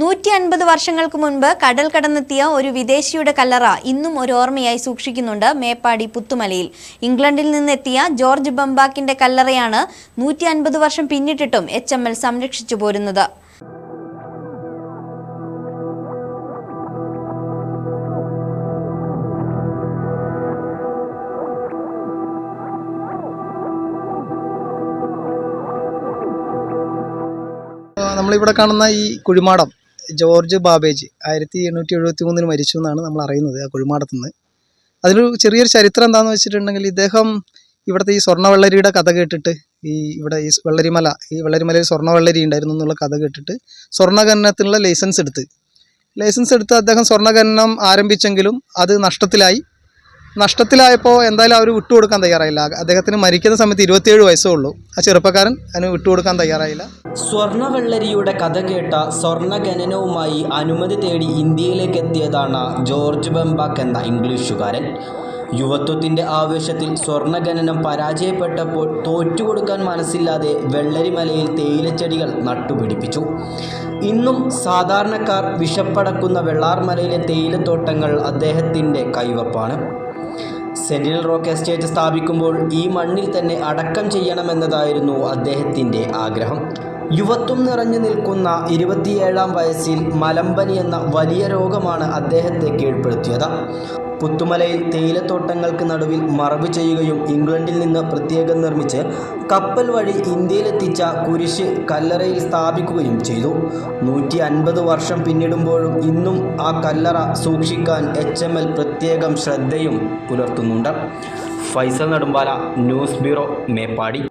നൂറ്റി അൻപത് വർഷങ്ങൾക്ക് മുൻപ് കടൽ കടന്നെത്തിയ ഒരു വിദേശിയുടെ കല്ലറ ഇന്നും ഒരു ഓർമ്മയായി സൂക്ഷിക്കുന്നുണ്ട് മേപ്പാടി പുത്തുമലയിൽ. ഇംഗ്ലണ്ടിൽ നിന്നെത്തിയ ജോർജ് ബംബാക്കിന്റെ കല്ലറയാണ് നൂറ്റി അൻപത് വർഷം പിന്നിട്ടിട്ടും എച്ച് എം എൽ സംരക്ഷിച്ചു പോരുന്നത്. നമ്മളിവിടെ കാണുന്ന ഈ കുഴിമാടം ജോർജ് ബാബേജ് ആയിരത്തി എണ്ണൂറ്റി എഴുപത്തി മൂന്നിന് മരിച്ചു എന്നാണ് നമ്മൾ അറിയുന്നത് ആ കുഴിമാടത്തു നിന്ന്. അതിലൊരു ചെറിയൊരു ചരിത്രം എന്താണെന്ന് വെച്ചിട്ടുണ്ടെങ്കിൽ ഇദ്ദേഹം ഇവിടുത്തെ ഈ സ്വർണവെള്ളരിയുടെ കഥ കേട്ടിട്ട് ഈ ഇവിടെ ഈ വെള്ളരിമല ഈ വെള്ളരിമലയിൽ സ്വർണവെള്ളരി ഉണ്ടായിരുന്നു എന്നുള്ള കഥ കേട്ടിട്ട് സ്വർണഖനനത്തിനുള്ള ലൈസൻസ് എടുത്ത്. ലൈസൻസ് എടുത്ത് അദ്ദേഹം സ്വർണഖനനം ആരംഭിച്ചെങ്കിലും അത് നഷ്ടത്തിലായി. നഷ്ടത്തിലായപ്പോൾ എന്തായാലും അവർ വിട്ടുകൊടുക്കാൻ തയ്യാറായില്ല. അദ്ദേഹത്തിന് മരിക്കുന്ന സമയത്ത് ഇരുപത്തിയേഴ് വയസ്സേ ഉള്ളൂ. ആ ചെറുപ്പക്കാരൻ അതിന് വിട്ടുകൊടുക്കാൻ തയ്യാറായില്ല. സ്വർണവെള്ളരിയുടെ കഥ കേട്ട സ്വർണഖനനവുമായി അനുമതി തേടി ഇന്ത്യയിലേക്ക് എത്തിയതാണ് ജോർജ് ബെമ്പാക്ക് എന്ന ഇംഗ്ലീഷുകാരൻ. യുവത്വത്തിന്റെ ആവേശത്തിൽ സ്വർണഖനനം പരാജയപ്പെട്ടപ്പോൾ തോറ്റുകൊടുക്കാൻ മനസ്സില്ലാതെ വെള്ളരിമലയിൽ തേയിലച്ചെടികൾ നട്ടുപിടിപ്പിച്ചു. ഇന്നും സാധാരണക്കാർ വിഷപ്പടക്കുന്ന വെള്ളാർമലയിലെ തേയിലത്തോട്ടങ്ങൾ അദ്ദേഹത്തിന്റെ കൈവപ്പാണ്. സെന്റിനൽ റോക്ക് എസ്റ്റേറ്റ് സ്ഥാപിക്കുമ്പോൾ ഈ മണ്ണിൽ തന്നെ അടക്കം ചെയ്യണമെന്നതായിരുന്നു അദ്ദേഹത്തിന്റെ ആഗ്രഹം. യുവത്വം നിറഞ്ഞു നിൽക്കുന്ന ഇരുപത്തിയേഴാം വയസ്സിൽ മലമ്പനി എന്ന വലിയ രോഗമാണ് അദ്ദേഹത്തെ കീഴ്പ്പെടുത്തിയത്. പുത്തുമലയിൽ തേയിലത്തോട്ടങ്ങൾക്ക് നടുവിൽ മറവ് ചെയ്യുകയും ഇംഗ്ലണ്ടിൽ നിന്ന് പ്രത്യേകം നിർമ്മിച്ച് കപ്പൽ വഴി ഇന്ത്യയിലെത്തിച്ച കുരിശ് കല്ലറയിൽ സ്ഥാപിക്കുകയും ചെയ്തു. നൂറ്റി അൻപത് വർഷം പിന്നിടുമ്പോഴും ഇന്നും ആ കല്ലറ സൂക്ഷിക്കാൻ എച്ച് എം എൽ പ്രത്യേകം ശ്രദ്ധയും പുലർത്തുന്നുണ്ട്. Faisal Nedumpala news bureau Meppadi.